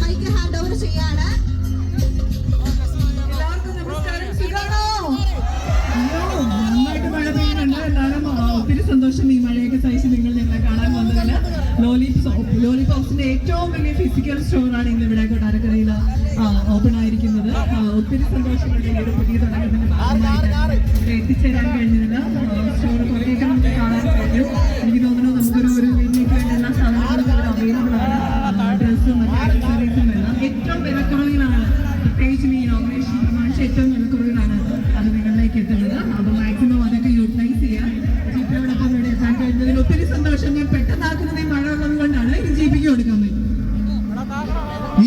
Mic hand over ചെയ്യാണ് എല്ലാവർക്കും നമസ്കാരം സുഖാണോ നന്നായിട്ട് മഴ പെയ്യുന്നുണ്ട്. എന്തായാലും ഒത്തിരി സന്തോഷം ഈ മഴയൊക്കെ സഹിച്ച് നിങ്ങൾ ഞങ്ങളെ കാണാൻ വന്നതിൽ ലോലിപോപ്പ് ലോലിപോപ്സിന്റെ ഏറ്റവും വലിയ ഫിസിക്കൽ സ്റ്റോറാണ് ഇന്ന് ഇവിടെ കൊട്ടാരക്കരയിൽ ഓപ്പൺ ആയിരിക്കുന്നത്. ഒത്തിരി സന്തോഷമുണ്ട് ഈ ഒരു പുതിയ പ്രമാണിച്ച് ഏറ്റവും വിലക്കുറവിലാണ് അത് നിങ്ങളിലേക്ക് എത്തുന്നത്. അപ്പോൾ മാക്സിമം അതൊക്കെ യൂട്ടിലൈസ് ചെയ്യാം. ജീപ്പിയോടൊപ്പം ഇവിടെ എത്താൻ കഴിഞ്ഞതിൽ ഒത്തിരി സന്തോഷം ഞാൻ പെട്ടെന്നാക്കുന്നത് ഈ മഴ ഉള്ളത് കൊണ്ടാണ് ഈ ജീപ്പിക്ക് കൊടുക്കാൻ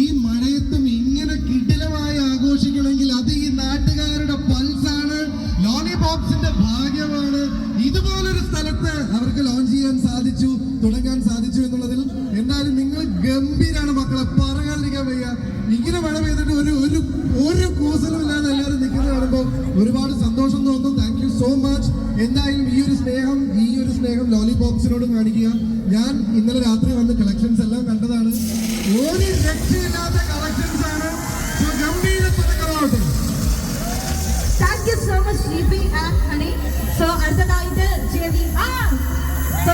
ഈ മഴയത്തും ഇങ്ങനെ കിടിലമായി ആഘോഷിക്കണമെങ്കിൽ അത് ഈ നാട്ടുകാരുടെ പൾസാണ് ലോലിപോപ്സിന്റെ ഭാഗ്യമാണ്. ഇതുപോലൊരു സ്ഥലത്ത് അവർക്ക് ലോഞ്ച് ചെയ്യാൻ സാധിച്ചു തുടങ്ങാൻ സാധിച്ചു എന്നുള്ളതിൽ എന്തായാലും നിങ്ങൾ ഗംഭീരാണ് മക്കളെ. പറയാതിരിക്കാൻ വയ്യ. ഇങ്ങനെ മഴ പെയ്തിട്ട് ഒരു ഒരു ഒരു കൂസലും ഇല്ലാതെ എല്ലാവരും നിൽക്കുന്നത് കാണുമ്പോൾ ഒരുപാട് സന്തോഷം തോന്നുന്നു താങ്ക് യു സോ മച്ച് എന്തായാലും ഈ ഒരു സ്നേഹം ഈ ഒരു സ്നേഹം ലോലിപോപ്സിനോട് കാണിക്കുക. ഞാൻ ഇന്നലെ രാത്രി വന്ന് കളക്ഷൻസ് എല്ലാം കണ്ടതാണ്. ഒരു രക്ഷയില്ലാത്ത കളക്ഷൻസ് ആണ്. അടുത്തതായിട്ട് ആർ സോ